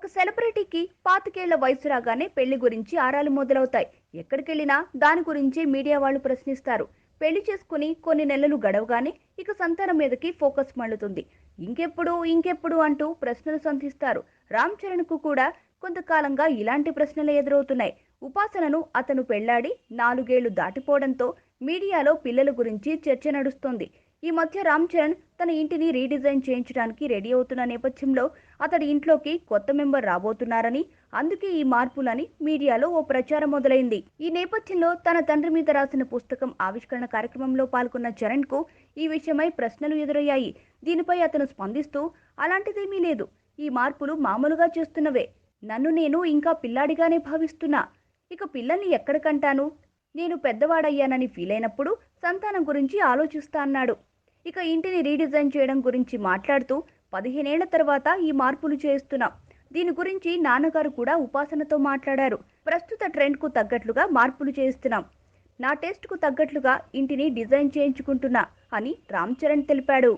ఒక సెలబ్రిటీకి పాతికేళ్ళ వయసు రాగానే పెళ్ళి గురించి ఆరాలు మొదలవుతాయి. ఎక్కడికెళ్ళినా దాని గురించి మీడియా వాళ్ళు ప్రశ్నిస్తారు. పెళ్ళి చేసుకుని కొన్ని నెలలు గడవగానే ఇక సంతానం మీదకి ఫోకస్ మళ్ళుతుంది. ఇంకెప్పుడు ఇంకెప్పుడు అంటూ ప్రశ్నలు సంధిస్తారు. రామ్ చరణ్కు కూడా కొంతకాలంగా ఇలాంటి ప్రశ్నలు ఎదురవుతున్నాయి. ఉపాసనను అతను పెళ్ళాడి నాలుగేళ్ళు దాటిపోవడంతో మీడియాలో పిల్లల గురించి చర్చ నడుస్తోంది. ఈ మధ్య రామ్ చరణ్ తన ఇంటిని రీడిజైన్ చేయించడానికి రెడీ అవుతున్న నేపథ్యంలో అతడి ఇంట్లోకి కొత్త మెంబర్ రాబోతున్నారని అందుకే ఈ మార్పులని మీడియాలో ఓ ప్రచారం మొదలైంది. ఈ నేపథ్యంలో తన తండ్రి మీద రాసిన పుస్తకం ఆవిష్కరణ కార్యక్రమంలో పాల్గొన్న చరణ్కు ఈ విషయమై ప్రశ్నలు ఎదురయ్యాయి. దీనిపై అతను స్పందిస్తూ అలాంటిదేమీ లేదు. ఈ మార్పులు మామూలుగా చేస్తున్నవే. నన్ను నేను ఇంకా పిల్లాడిగానే భావిస్తున్నా. ఇక పిల్లల్ని ఎక్కడ కంటాను? నేను పెద్దవాడయ్యానని ఫీల్ అయినప్పుడు సంతానం గురించి ఆలోచిస్తా అన్నాడు. ఇక ఇంటిని రీడిజైన్ చేయడం గురించి మాట్లాడుతూ పదిహేనేళ్ళ తర్వాత ఈ మార్పులు చేస్తున్నాం. దీని గురించి నాన్నగారు కూడా ఉపాసనతో మాట్లాడారు. ప్రస్తుత ట్రెండ్కు తగ్గట్లుగా మార్పులు చేస్తున్నాం. నా టేస్ట్కు తగ్గట్లుగా ఇంటిని డిజైన్ చేయించుకుంటున్నా అని రామ్ చరణ్ తెలిపాడు.